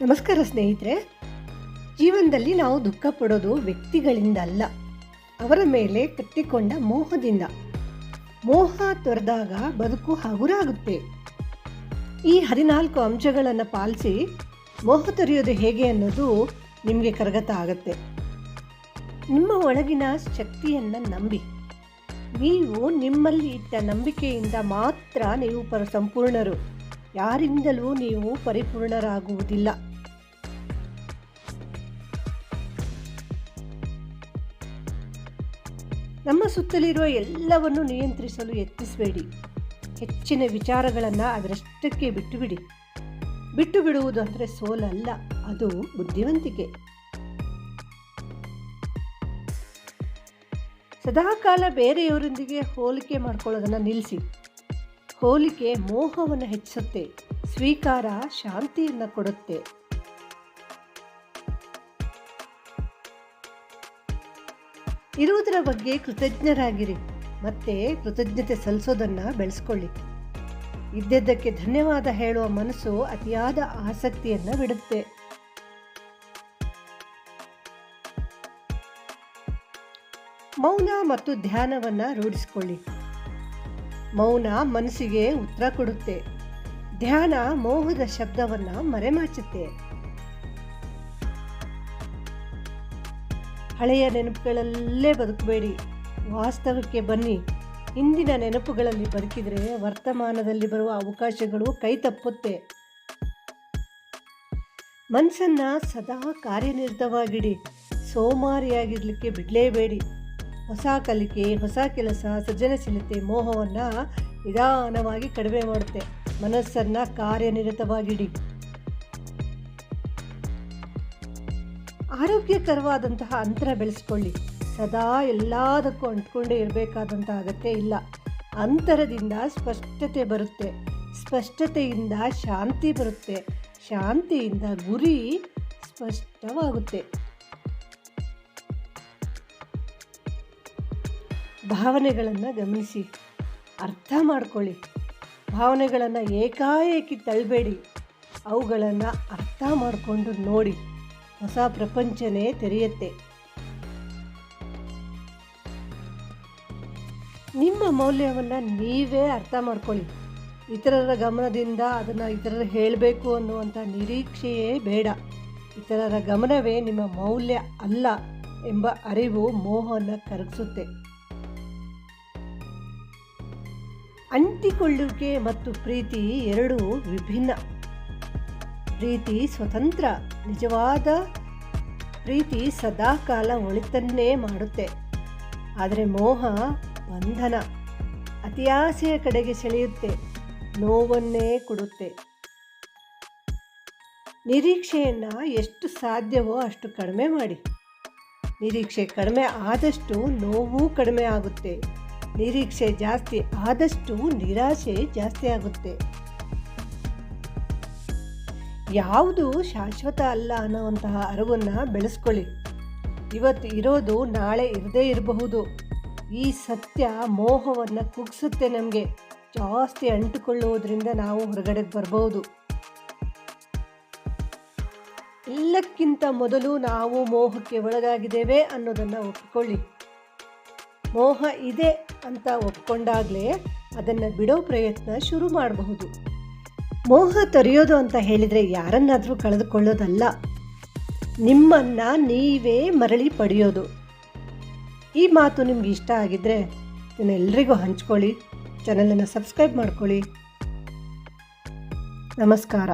ನಮಸ್ಕಾರ ಸ್ನೇಹಿತರೆ. ಜೀವನದಲ್ಲಿ ನಾವು ದುಃಖ ಪಡೋದು ವ್ಯಕ್ತಿಗಳಿಂದ ಅಲ್ಲ, ಅವರ ಮೇಲೆ ಕಟ್ಟಿಕೊಂಡ ಮೋಹದಿಂದ. ಮೋಹ ತೊರೆದಾಗ ಬದುಕು ಹಗುರಾಗುತ್ತೆ. ಈ ಹದಿನಾಲ್ಕು ಅಂಶಗಳನ್ನು ಪಾಲಿಸಿ ಮೋಹ ತೊರೆಯೋದು ಹೇಗೆ ಅನ್ನೋದು ನಿಮಗೆ ಕರಗತ ಆಗುತ್ತೆ. ನಿಮ್ಮ ಒಳಗಿನ ಶಕ್ತಿಯನ್ನು ನಂಬಿ. ನೀವು ನಿಮ್ಮಲ್ಲಿ ಇಟ್ಟ ನಂಬಿಕೆಯಿಂದ ಮಾತ್ರ ನೀವು ಪರ ಸಂಪೂರ್ಣರು ಯಾರಿಂದಲೂ ನೀವು ಪರಿಪೂರ್ಣರಾಗುವುದಿಲ್ಲ. ನಮ್ಮ ಸುತ್ತಲಿರುವ ಎಲ್ಲವನ್ನು ನಿಯಂತ್ರಿಸಲು ಯತ್ನಿಸಬೇಡಿ. ಹೆಚ್ಚಿನ ವಿಚಾರಗಳನ್ನು ಅದರಷ್ಟಕ್ಕೆ ಬಿಟ್ಟು ಬಿಡಿ ಬಿಟ್ಟು ಬಿಡುವುದು ಅಂದರೆ ಸೋಲಲ್ಲ, ಅದು ಬುದ್ಧಿವಂತಿಕೆ. ಸದಾಕಾಲ ಬೇರೆಯವರೊಂದಿಗೆ ಹೋಲಿಕೆ ಮಾಡ್ಕೊಳ್ಳೋದನ್ನು ನಿಲ್ಲಿಸಿ ಹೋಲಿಕೆ ಮೋಹವನ್ನು ಹೆಚ್ಚಿಸುತ್ತೆ ಸ್ವೀಕಾರ ಶಾಂತಿಯನ್ನು ಕೊಡುತ್ತೆ. ಇರುವುದರ ಬಗ್ಗೆ ಕೃತಜ್ಞರಾಗಿರಿ, ಮತ್ತೆ ಕೃತಜ್ಞತೆ ಸಲ್ಲಿಸೋದನ್ನ ಬೆಳೆಸ್ಕೊಳ್ಳಿ. ಇದ್ದದ್ದಕ್ಕೆ ಧನ್ಯವಾದ ಹೇಳುವ ಮನಸ್ಸು ಅತಿಯಾದ ಆಸಕ್ತಿಯನ್ನು ಬಿಡುತ್ತೆ. ಮೌನ ಮತ್ತು ಧ್ಯಾನವನ್ನು ರೂಢಿಸಿಕೊಳ್ಳಿ. ಮೌನ ಮನಸ್ಸಿಗೆ ಉತ್ತರ ಕೊಡುತ್ತೆ. ಧ್ಯಾನ ಮೋಹದ ಶಬ್ದವನ್ನು ಮರೆಮಾಚುತ್ತೆ. ಹಳೆಯ ನೆನಪುಗಳಲ್ಲೇ ಬದುಕಬೇಡಿ. ವಾಸ್ತವಕ್ಕೆ ಬನ್ನಿ. ಇಂದಿನ ನೆನಪುಗಳಲ್ಲಿ ಬದುಕಿದರೆ ವರ್ತಮಾನದಲ್ಲಿ ಬರುವ ಅವಕಾಶಗಳು ಕೈ ತಪ್ಪುತ್ತೆ. ಮನಸ್ಸನ್ನು ಸದಾ ಕಾರ್ಯನಿರತವಾಗಿಡಿ. ಸೋಮಾರಿಯಾಗಿರಲಿಕ್ಕೆ ಬಿಡಲೇಬೇಡಿ. ಹೊಸ ಕಲಿಕೆ, ಹೊಸ ಕೆಲಸ, ಸೃಜನಶೀಲತೆ, ಮೋಹವನ್ನು ನಿಧಾನವಾಗಿ ಕಡಿಮೆ ಮಾಡುತ್ತೆ. ಮನಸ್ಸನ್ನು ಕಾರ್ಯನಿರತವಾಗಿಡಿ. ಆರೋಗ್ಯಕರವಾದಂತಹ ಅಂತರ ಬೆಳೆಸ್ಕೊಳ್ಳಿ. ಸದಾ ಎಲ್ಲದಕ್ಕೂ ಅಂಟ್ಕೊಂಡೇ ಇರಬೇಕಾದಂಥ ಅಗತ್ಯ ಇಲ್ಲ. ಅಂತರದಿಂದ ಸ್ಪಷ್ಟತೆ ಬರುತ್ತೆ. ಸ್ಪಷ್ಟತೆಯಿಂದ ಶಾಂತಿ ಬರುತ್ತೆ. ಶಾಂತಿಯಿಂದ ಗುರಿ ಸ್ಪಷ್ಟವಾಗುತ್ತೆ. ಭಾವನೆಗಳನ್ನು ಗಮನಿಸಿ, ಅರ್ಥ ಮಾಡ್ಕೊಳ್ಳಿ. ಭಾವನೆಗಳನ್ನು ಏಕಾಏಕಿ ತಳ್ಳಬೇಡಿ ಅವುಗಳನ್ನು ಅರ್ಥ ಮಾಡಿಕೊಂಡು ನೋಡಿ. ಹೊಸ ಪ್ರಪಂಚನೇ ತೆರೆಯುತ್ತೆ. ನಿಮ್ಮ ಮೌಲ್ಯವನ್ನು ನೀವೇ ಅರ್ಥ ಮಾಡ್ಕೊಳ್ಳಿ. ಇತರರ ಗಮನದಿಂದ ಅದನ್ನು ಇತರರು ಹೇಳಬೇಕು ಅನ್ನುವಂಥ ನಿರೀಕ್ಷೆಯೇ ಬೇಡ. ಇತರರ ಗಮನವೇ ನಿಮ್ಮ ಮೌಲ್ಯ ಅಲ್ಲ ಎಂಬ ಅರಿವು ಮೋಹವನ್ನು ಕರಗಿಸುತ್ತೆ. ಅಂಟಿಕೊಳ್ಳುವಿಕೆ ಮತ್ತು ಪ್ರೀತಿ ಎರಡೂ ವಿಭಿನ್ನ. ಪ್ರೀತಿ ಸ್ವತಂತ್ರ, ನಿಜವಾದ ಪ್ರೀತಿ ಸದಾಕಾಲ ಒಳಿತನ್ನೇ ಮಾಡುತ್ತೆ. ಆದರೆ ಮೋಹ, ಬಂಧನ ಅತಿಯಾಸೆಯ ಕಡೆಗೆ ಸೆಳೆಯುತ್ತೆ, ನೋವನ್ನೇ ಕೊಡುತ್ತೆ. ನಿರೀಕ್ಷೆಯನ್ನು ಎಷ್ಟು ಸಾಧ್ಯವೋ ಅಷ್ಟು ಕಡಿಮೆ ಮಾಡಿ. ನಿರೀಕ್ಷೆ ಕಡಿಮೆ ಆದಷ್ಟು ನೋವು ಕಡಿಮೆ ಆಗುತ್ತೆ. ನಿರೀಕ್ಷೆ ಜಾಸ್ತಿ, ಆದಷ್ಟು ನಿರಾಶೆ ಜಾಸ್ತಿ ಆಗುತ್ತೆ. ಯಾವುದು ಶಾಶ್ವತ ಅಲ್ಲ ಅನ್ನೋವಂತಹ ಅರಿವನ್ನು ಬೆಳೆಸ್ಕೊಳ್ಳಿ. ಇವತ್ತು ಇರೋದು ನಾಳೆ ಇರದೇ ಇರಬಹುದು. ಈ ಸತ್ಯ ಮೋಹವನ್ನು ಕುಗ್ಸುತ್ತೆ ನಮಗೆ. ಜಾಸ್ತಿ ಅಂಟುಕೊಳ್ಳುವುದರಿಂದ ನಾವು ಹೊರಗಡೆಗೆ ಬರಬಹುದು ಎಲ್ಲಕ್ಕಿಂತ ಮೊದಲು ನಾವು ಮೋಹಕ್ಕೆ ಒಳಗಾಗಿದ್ದೇವೆ ಅನ್ನೋದನ್ನು ಒಪ್ಪಿಕೊಳ್ಳಿ. ಮೋಹ ಇದೆ ಅಂತ ಒಪ್ಕೊಂಡಾಗಲೇ ಅದನ್ನು ಬಿಡೋ ಪ್ರಯತ್ನ ಶುರು ಮಾಡಬಹುದು. ಮೋಹ ತೊರೆಯೋದು ಅಂತ ಹೇಳಿದರೆ ಯಾರನ್ನಾದರೂ ಕಳೆದುಕೊಳ್ಳೋದಲ್ಲ. ನಿಮ್ಮನ್ನು ನೀವೇ ಮರಳಿ ಪಡೆಯೋದು. ಈ ಮಾತು ನಿಮ್ಗೆ ಇಷ್ಟ ಆಗಿದ್ದರೆ ಎಲ್ರಿಗೂ ಹಂಚ್ಕೊಳ್ಳಿ ಚಾನಲನ್ನು ಸಬ್ಸ್ಕ್ರೈಬ್ ಮಾಡ್ಕೊಳ್ಳಿ. ನಮಸ್ಕಾರ.